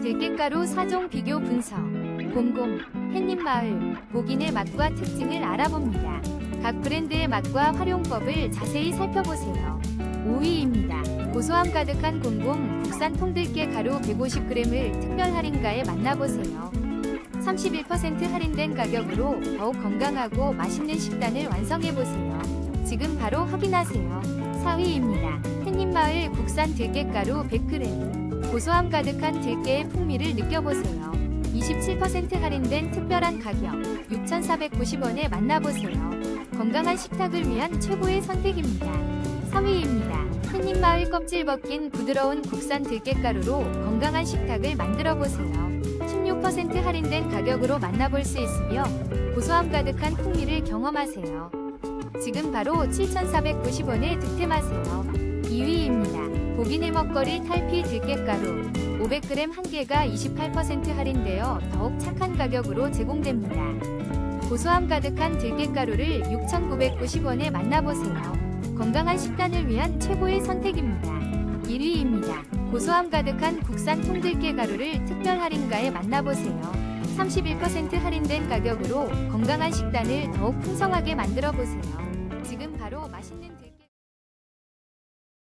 들깨가루 4종 비교 분석 공공 햇님마을 목인의 맛과 특징을 알아봅니다. 각 브랜드의 맛과 활용법을 자세히 살펴보세요. 5위입니다. 고소함 가득한 공공 국산 통들깨 가루 150g을 특별 할인가에 만나보세요. 31% 할인된 가격으로 더욱 건강하고 맛있는 식단을 완성해보세요. 지금 바로 확인하세요. 4위입니다. 햇님마을 국산 들깨가루 100g. 고소함 가득한 들깨의 풍미를 느껴보세요. 27% 할인된 특별한 가격 6,490원에 만나보세요. 건강한 식탁을 위한 최고의 선택입니다. 3위입니다. 햇님마을 껍질 벗긴 부드러운 국산 들깨가루로 건강한 식탁을 만들어 보세요. 16% 할인된 가격으로 만나볼 수 있으며 고소함 가득한 풍미를 경험하세요. 지금 바로 7,490원에 득템하세요. 2위입니다. 고기내 먹거리 탈피 들깨가루 500g 한 개가 28% 할인되어 더욱 착한 가격으로 제공됩니다. 고소함 가득한 들깨가루를 6,990원에 만나보세요. 건강한 식단을 위한 최고의 선택입니다. 1위입니다. 고소함 가득한 국산 통들깨 가루를 특별 할인가에 만나보세요. 31% 할인된 가격으로 건강한 식단을 더욱 풍성하게 만들어 보세요.